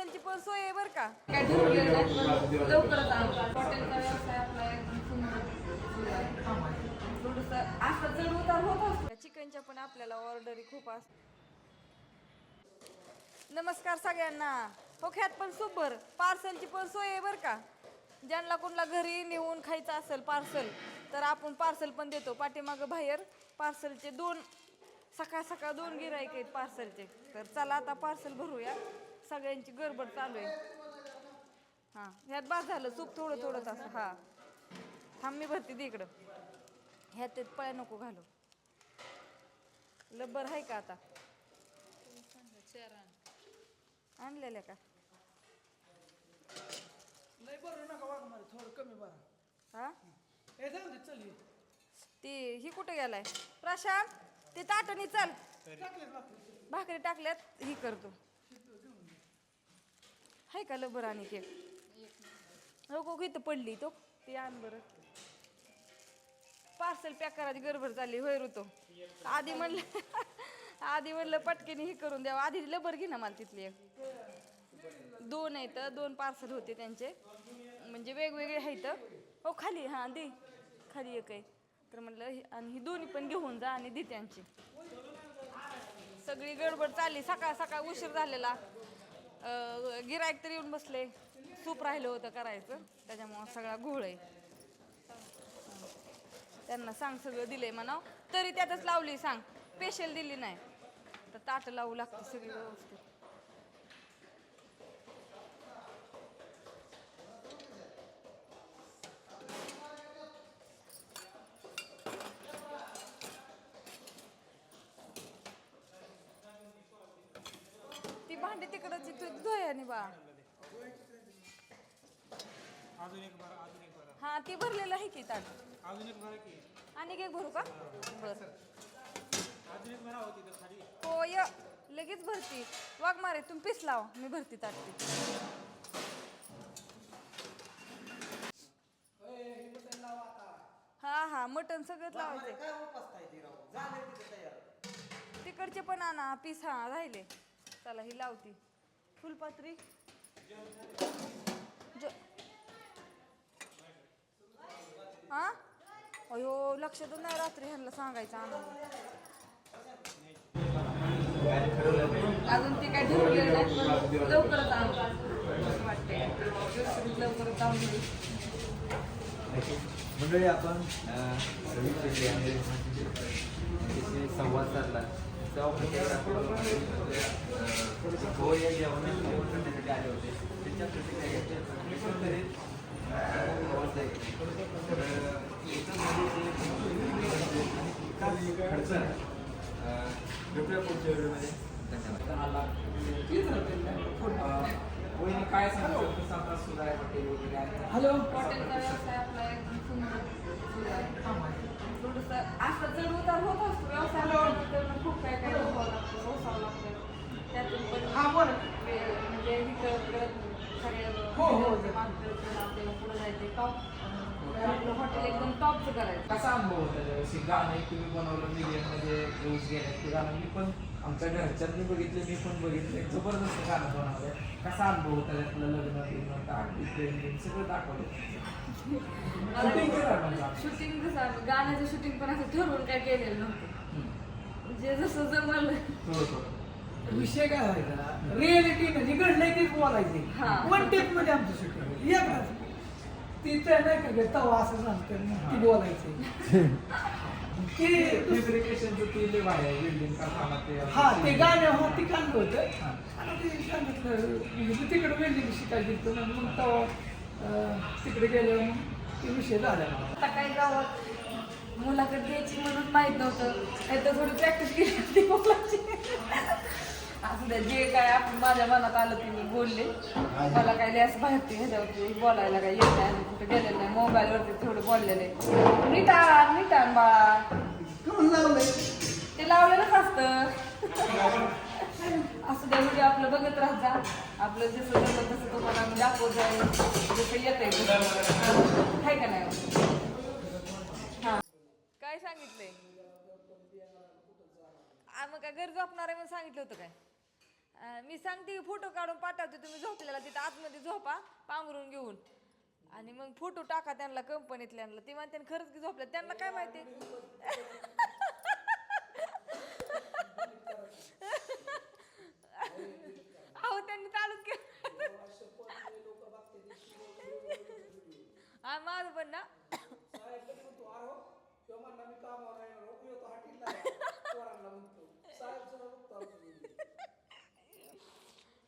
पार्सलची पण सोय आहे बरं का. काय ठरवलेलं नाही पण लवकरच आणू हॉटेलचा व्यवसाय आपला एकदम सुंदर सुरू आहे थोडंसं असं चढ उतार होत असतो. चिकनच्या पण आपल्याला ऑर्डरी खूप असतात नमस्कार सगळ्यांना. हो ख्यात पण सुपर पार्सलची पण सोय आहे बरं का. ज्यांना कोणाला घरी नेऊन खायचं असेल पार्सल तर आपण पार्सल पण देतो. पाठीमागं बाहेर पार्सलचे दोन सकाळ सकाळ दोन गिराईक आहेत पार्सलचे. तर चला आता पार्सल भरूया. सगळ्यांची गडबड चालू आहे. हां ह्यात बाद झालं सूप थोडं थोडंच असं हां. थांब मी भरती दे इकडं. ह्यात ते पळ्या नको घालू. लब्बर आहे का आता? आणलेल्या का? लय बरं नका वाग मला थोडं कमी बरं. हा? हे जाऊ दे चल. ती ही कुठे गेलाय? प्रशांत ते ताटणी चल. टाकले भाकरी टाकल्यात ही करतो आहे का लबर आणि केक? नको इथं पडली तो. ती आण बरं. पार्सल पॅक करायची गडबड चालली होय ऋतो. आधी म्हणलं आधी म्हणलं पटकेने हे करून द्यावं. आधी लबर घे ना मला तिथली एक. दोन आहेत दोन पार्सल होते त्यांचे. म्हणजे वेगवेगळे आहेत. हो खाली हां दे. खाली एक आहे. तर म्हणलं हे- आणि ही दोन्ही पण घेऊन जा आणि दे त्यांची. सगळी गडबड चालली. सकाळ सकाळ उशीर झालेला. गिरायक तरी येऊन बसले. सूप राहिलं होतं करायचं. त्याच्यामुळं सगळा घोळ आहे. त्यांना सांग सगळं दिलंय म्हणाव. तरी त्यातच लावली सांग. स्पेशल दिली नाही. तर ताटं लावू लागते सगळी व्यवस्थित. ती भांडी तिकडची तू धुयानी बा. अजून एक बारा अजून एक बारा हा ती भरलेलं आहे की ताट. अजून एक बारा की. आणि एक भरू का? बर. अजून एक बारा होती तर खाली. हो य लगेच भरती. वाघ मारे तुम्ही पीस लाव. मी भरती ताटती हा हा मटन सगळंच लावायचे तिकडचे पण आणा पीस हा राहिले. चला ही लावती. फुलपात्री. ज- हा अयो लक्षातच नाही रात्री ह्यांना सांगायचं आम्हाला. अजून ती काय ठरवलेलं नाही पण लवकरच आणू असं वाटतंय. लवकरच आणून मंडळी आपण संवाद साधला. आले होते त्यांच्या भेटूया पुढच्या धन्यवाद वहिनी काय सांगतो हॉटेल थोडंसं असं चढ उतार होत असतो व्यवसाय करणं खूप काय काय बघावं लागतं लागतं त्यातून पण हा बोला. म्हणजे इथं सगळे हो, हो. आपल्याला पुढे जायचे टॉप आपलं हॉटेल एकदम टॉपचं करायचं. कसा अनुभव होता गाणं तुम्ही बनवलं मीडियममध्ये न्यूज गेलं ते गाणं मी पण आमच्या घरच्यांनी बघितलं मी पण बघितलं. एक जबरदस्त गाणं बनवलं कसा अनुभव होता त्यातलं लग्न बिग्न प्रेम बिम सगळं दाखवलं Shooting केलं म्हणजे. शूटिंग कसं गाण्याचं शूटिंग पण असं ठरवून काय केलेलं नव्हतं. जे जसं जमलं. थोडं थोडं विषय काय व्हायचा रिअलिटी म्हणजे घडलंय तीच बोलायची. हा. वन टेपमध्ये आमचं शूटिंग एक ती तर नाही का तवा असं सांगतं ती बोलायची. हा ते गाणं हा ती कांद होतं. आणि ते सांगितलं म्हणजे मी तिकडे वेल्डिंग शिकायला ना मग तेव्हा तिकडे गेल्यावर मग ते विषय झाला आता काही गावात मुलाकडे द्यायची म्हणून माहीत नव्हतं. नाही तर थोडी प्रॅक्टिस केली होती मुलाची. असं द्या जे काय आपण माझ्या मनात आलं ते मी बोलले. मला काय असं माहिती ह्याच्यावरती बोलायला काय येत नाही आणि कुठे गेलेलं नाही मोबाईलवरती थोडं बोललेले नीट आण नीट असतं. असं त्या म्हणजे आपलं बघत राहत जा. आपलं जसं जमलं तसं तुम्हाला म्हणजे मी दाखवत जाईल जसं येत आहे का नाही? काय सांगितलंय? मग काय घर झोपणार आहे म्हणून सांगितलं होतं काय? मी सांगते फोटो काढून पाठवते तुम्ही झोपलेला तिथं आतमध्ये झोपा पांघरून घेऊन. आणि मग फोटो टाका त्यांना कंपनीतल्या ती म्हणते खरंच की झोपल्या. त्यांना काय माहिती? त्यांनी चालूच केलं. हा माझं पण ना.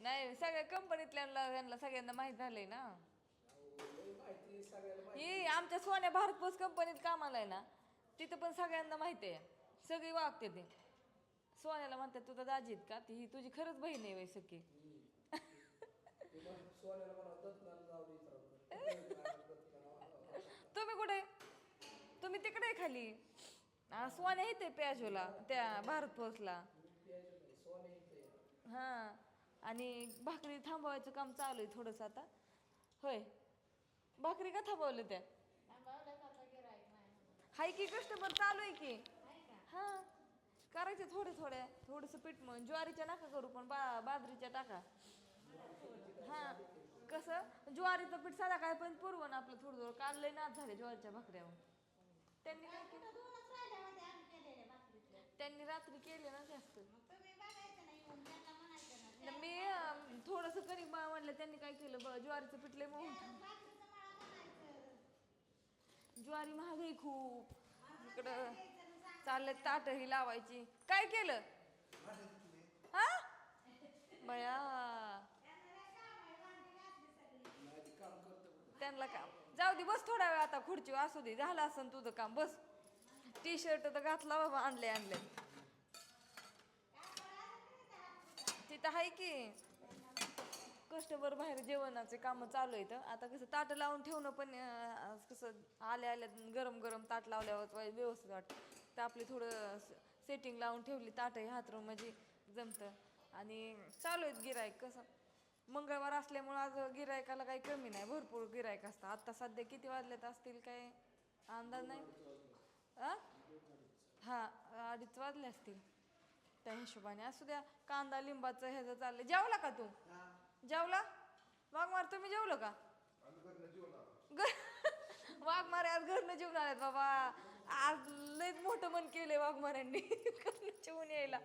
नाही सगळ्या कंपनीतल्या त्यांना सगळ्यांना माहीत झालंय ना. ही आमच्या सोन्या भारत पोस्ट कंपनीत कामाला आहे ना तिथं पण सगळ्यांना माहिती आहे. सगळी वागते ते. सोन्याला म्हणतात तुझा दाजीत का? ती ही तुझी खरंच बहीण आहे वै सखी सोन्याला म्हणा दत्तनाला जाऊ दे इतरांकडे. तुम्ही कुठे? तुम्ही तिकडे आहे खाली. हा, सोन्या येते प्याजोला त्या भारत पोस्टला सोने इथे हा. आणि भाकरी थांबवायचं काम चालू आहे थोडंसं आता. होय. भाकरी का थांबवलं त्या? हाय की कस्टमर चालू आहे की? हा. करायचे थोडे थोडे थोडंसं पीठ मग ज्वारीच्या नका करू पण बा बाजरीच्या टाका. हा कसं? ज्वारीचं पीठ साधा काय पण पुरवण आपलं थोडं थोडं काल लय नाच झाले ज्वारीच्या भाकऱ्यावर त्यांनी काय केलं? त्यांनी रात्री केले ना जास्त. न. मी अं, थोडंसं कणिक बा म्हणलं त्यांनी काय केलं? ब ज्वारीचं पीठ लय मऊ ज्वारी महाग आहे खूप. इकडं चालले ताटही लावायची. काय केलं? हा? बया. त्यांना काम जाऊ दे बस थोडा वेळ आता खुर्ची असू दे झालं असं तुझं काम बस. टी शर्ट तर घातला बाबा आणले आणले तिथं आहे की कस्टमर बाहेर जेवणाचे कामं चालू आहेत. आता कसं ताट लावून ठेवणं पण कसं आल्या आल्या गरम गरम ताट लावल्यावर वाई- व्यवस्थित वाटतं. तर आपली थोडं सेटिंग लावून ठेवली ताटही हातरून म्हणजे जमतं. आणि चालू आहेत गिरायक कसं. मंगळवार असल्यामुळं आज गिरायकाला काही कमी नाही. भरपूर गिरायक असतं आत्ता सध्या किती वाजलेत असतील काय? अंदाज नाही? आ? हा अडीच वाजले असतील. त्या हिशोबाने. असू द्या कांदा लिंबाचं ह्याचं चाललं जेवला का तू? जेवला? वाघमार तुम्ही जेवलं का? ग- वाघमारे आज घरनं जेवून आल्यात बाबा. आज लयच मोठं मन केलंय वाघमाऱ्यांनी घरनं जेवून यायला.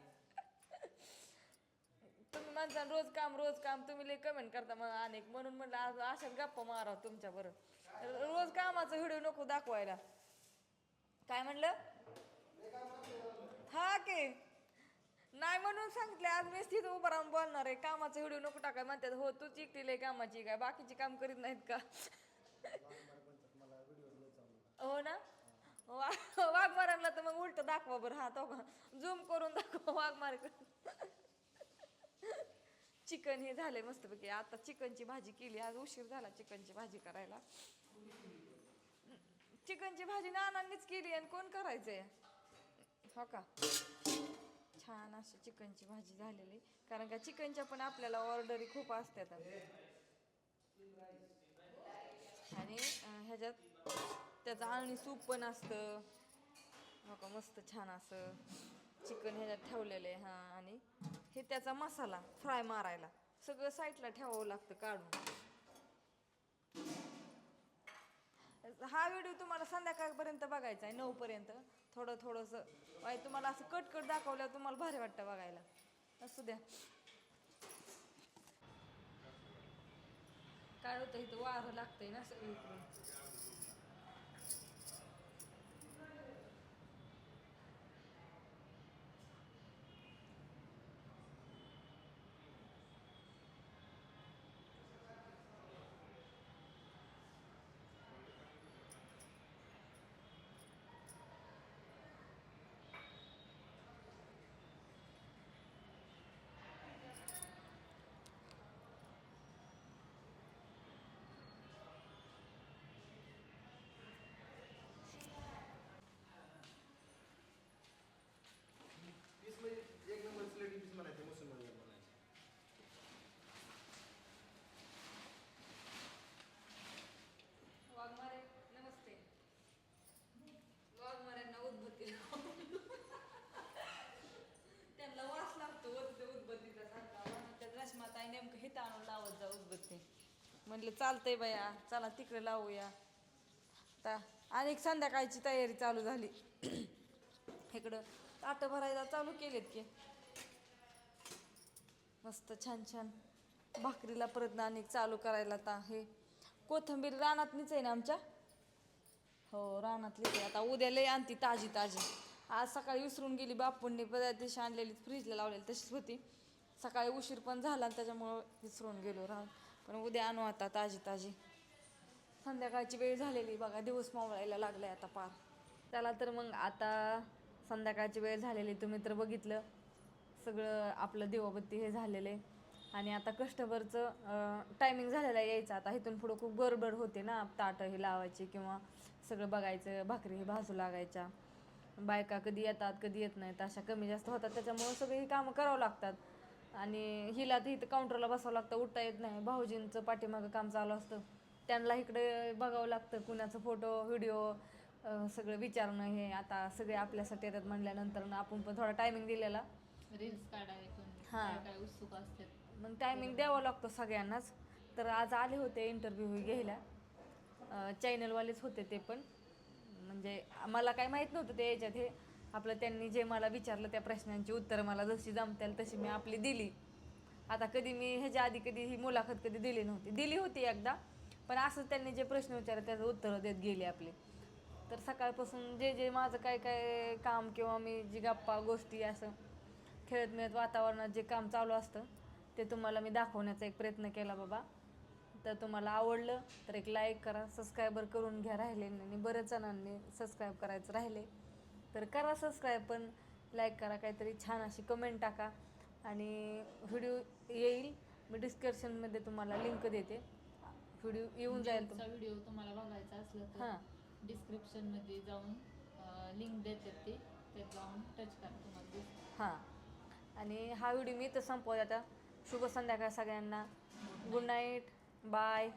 माणसानं रोज काम रोज काम तुम्ही लय कमेंट करता मग अनेक. म्हणून म्हणलं आज अशाच गप्पा मारा तुमच्या बरं. रोज कामाचा व्हिडिओ नको दाखवायला. काय म्हणलं? हा के. नाही म्हणून सांगितले आज मी तिथं उभं राहून बोलणार आहे. कामाचा व्हिडिओ नको टाकाय म्हणतात हो तू चिकटील लय कामाची काय बाकीची काम करीत नाहीत का? हो ना? वाघ वाघमारांना तर मग उलट दाखवा बरं. हा तो झूम करून दाखवा वाघमार चिकन हे झालंय मस्तपैकी. आता चिकनची भाजी केली. आज उशीर झाला चिकनची भाजी करायला. चिकनची भाजी नानांनीच केली आणि कोण करायचंय? हो का? छान अशी चिकनची भाजी झालेली. कारण का चिकनच्या पण आपल्याला ऑर्डरी खूप असतात आणि ह्याच्यात त्याचं आळणी सूप पण असतं. हो का? मस्त छान असं चिकन ह्याच्यात ठेवलेलं आहे. हां आणि हे त्याचा मसाला फ्राय मारायला. सगळं साईडला ठेवावं लागतं काढून. हा व्हिडिओ तुम्हाला संध्याकाळपर्यंत बघायचा आहे नऊपर्यंत. थोडं थोडंसं. वाय तुम्हाला असं कट कट दाखवल्यावर तुम्हाला भारी वाटतं बघायला. असू द्या. काय होतं इथं वारं लागतंय ना सगळीकडून म्हणलं चालतंय बाया चला तिकडे लावूया. आता अनेक संध्याकाळची तयारी चालू झाली. इकडं ताटं भरायला चालू केलेत की. मस्त छान छान भाकरीला परत नाणी चालू करायला आता हे कोथंबीर रानातलीच आहे ना आमच्या? हो रानातलीच आहे. आता उद्या लय आणती ताजी ताजी. आज सकाळी विसरून गेली बापूंनी पदार्थ दिवशी आणलेली फ्रीजला लावलेली तशीच होती. सकाळी उशीर पण झाला आणि त्याच्यामुळं विसरून गेलो राहून. पण उद्या आणू आता ताजी ताजी. संध्याकाळची वेळ झालेली बघा दिवस मावळायला लागलाय आता पार. त्याला तर मग आता संध्याकाळची वेळ झालेली तुम्ही तर बघितलं. सगळं आपलं दिवाबत्ती हे झालेलं. आहे आणि आता कस्टमरचं टायमिंग झालेला यायचं. आता इथून पुढं खूप गडबड होते ना ताटं हे लावायची किंवा सगळं बघायचं भाकरी हे भाजू लागायच्या. बायका कधी येतात कधी येत नाहीत अशा कमी जास्त होतात. त्याच्यामुळं सगळी कामं करावं लागतात. आणि हिला तर इथं काउंटरला बसावं लागतं उठता येत नाही. भाऊजींचं पाठीमागं काम चालू असतं. त्यांना इकडे बघावं लागतं कुणाचं फोटो व्हिडिओ सगळं विचारणं हे. आता सगळे आपल्यासाठी येतात म्हणल्यानंतर आपण पण थोडा टायमिंग दिलेला. रील्स हा. काय उत्सुक असतात. मग टायमिंग द्यावा लागतो सगळ्यांनाच. तर आज आले होते इंटरव्ह्यू घ्यायला. चॅनलवालेच होते ते पण. म्हणजे मला काय माहीत नव्हतं ते याच्यात हे. आपलं त्यांनी जे मला विचारलं त्या प्रश्नांची उत्तरं मला जशी जमतील तशी मी आपली दिली. आता कधी मी ह्याच्या आधी कधी ही मुलाखत कधी दिली नव्हती. दिली होती एकदा पण असं त्यांनी जे प्रश्न विचारले त्याचं उत्तरं देत गेले आपले. तर सकाळपासून जे जे माझं काय काय काम किंवा मी जी गप्पा गोष्टी असं खेळत मिळत वातावरणात जे काम चालू असतं ते तुम्हाला मी दाखवण्याचा एक प्रयत्न केला बाबा. तर तुम्हाला आवडलं तर एक लाईक करा सबस्क्रायबर करून घ्या राहिले आणि बऱ्याच जणांनी सबस्क्राईब करायचं राहिले. तर करा सबस्क्राईब पण लाईक करा काहीतरी छान अशी कमेंट टाका. आणि व्हिडिओ येईल. मी डिस्क्रिप्शनमध्ये तुम्हाला लिंक देते. व्हिडिओ येऊन जाईल तुम व्हिडिओ तुम्हाला बघायचा असलं हां. तर डिस्क्रिप्शनमध्ये जाऊन लिंक देतात ते. त्यात जाऊन टच करा तुम्हाला. हां. आणि हा व्हिडिओ मी तर संपवत आता. शुभ संध्याकाळ सगळ्यांना. Good night bye